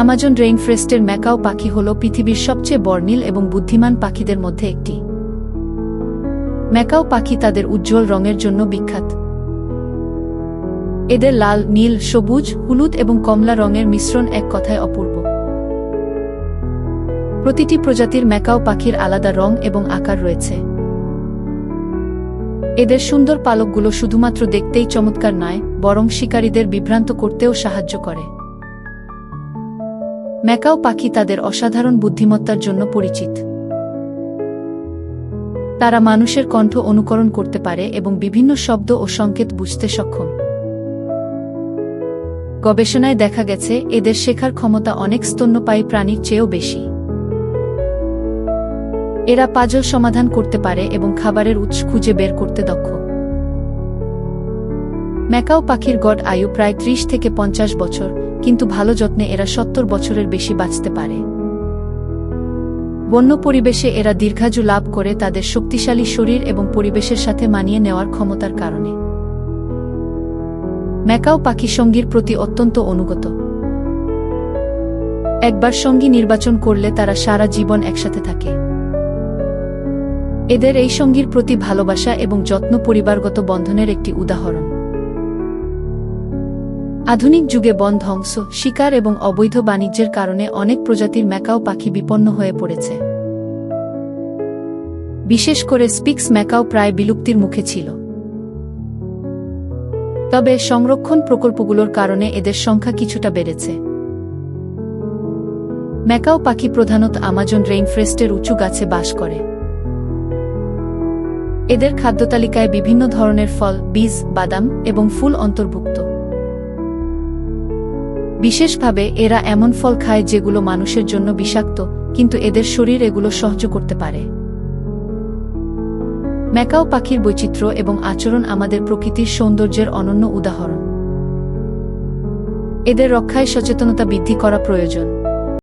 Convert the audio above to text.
Amazon রেইনফ্রেস্টের macaw পাখি হল পৃথিবীর সবচেয়ে বর্ণিল এবং বুদ্ধিমান পাখিদের মধ্যে একটি। ম্যাকাও পাখি তাদের উজ্জ্বল রঙের জন্য বিখ্যাত। এদের লাল, নীল, সবুজ, হলুদ এবং কমলা রঙের মিশ্রণ এক কথায় অপূর্ব। প্রতিটি প্রজাতির ম্যাকাও পাখির আলাদা রং এবং আকার রয়েছে। এদের সুন্দর পালকগুলো শুধুমাত্র দেখতেই চমৎকার নয়, বরং শিকারীদের বিভ্রান্ত করতেও সাহায্য করে। ম্যাকাও পাখি তাদের অসাধারণ বুদ্ধিমত্তার জন্য পরিচিত। তারা মানুষের কণ্ঠ অনুকরণ করতে পারে এবং বিভিন্ন শব্দ ও সংকেত বুঝতে সক্ষম। গবেষণায় দেখা গেছে, এদের শেখার ক্ষমতা অনেক স্তন্যপায়ী প্রাণীর চেয়েও বেশি। এরা পাজল সমাধান করতে পারে এবং খাবারের উৎস খুঁজে বের করতে দক্ষ। ম্যাকাও পাখির গড় আয়ু প্রায় ত্রিশ থেকে পঞ্চাশ বছর। কিন্তু ভালো যত্নে এরা সত্তর বছরের বেশি বাঁচতে পারে। বন্য পরিবেশে এরা দীর্ঘায়ু লাভ করে তাদের শক্তিশালী শরীর এবং পরিবেশের সাথে মানিয়ে নেওয়ার ক্ষমতার কারণে। ম্যাকাও পাখি সঙ্গীর প্রতি অত্যন্ত অনুগত। একবার সঙ্গী নির্বাচন করলে তারা সারা জীবন একসাথে থাকে। এদের এই সঙ্গীর প্রতি ভালোবাসা এবং যত্ন পরিবারগত বন্ধনের একটি উদাহরণ। আধুনিক যুগে বন ধ্বংস, শিকার এবং অবৈধ বাণিজ্যের কারণে অনেক প্রজাতির ম্যাকাও পাখি বিপন্ন হয়ে পড়েছে। বিশেষ করে স্পিক্স ম্যাকাও প্রায় বিলুপ্তির মুখে ছিল। তবে সংরক্ষণ প্রকল্পগুলোর কারণে এদের সংখ্যা কিছুটা বেড়েছে। ম্যাকাও পাখি প্রধানত আমাজন রেইনফ্রেস্টের উঁচু গাছে বাস করে। এদের খাদ্যতালিকায় বিভিন্ন ধরনের ফল, বীজ, বাদাম এবং ফুল অন্তর্ভুক্ত। বিশেষভাবে এরা এমন ফল খায় যেগুলো মানুষের জন্য বিষাক্ত, কিন্তু এদের শরীর এগুলো সহ্য করতে পারে। ম্যাকাও পাখির বৈচিত্র্য এবং আচরণ আমাদের প্রকৃতির সৌন্দর্যের অনন্য উদাহরণ। এদের রক্ষায় সচেতনতা বৃদ্ধি করা প্রয়োজন।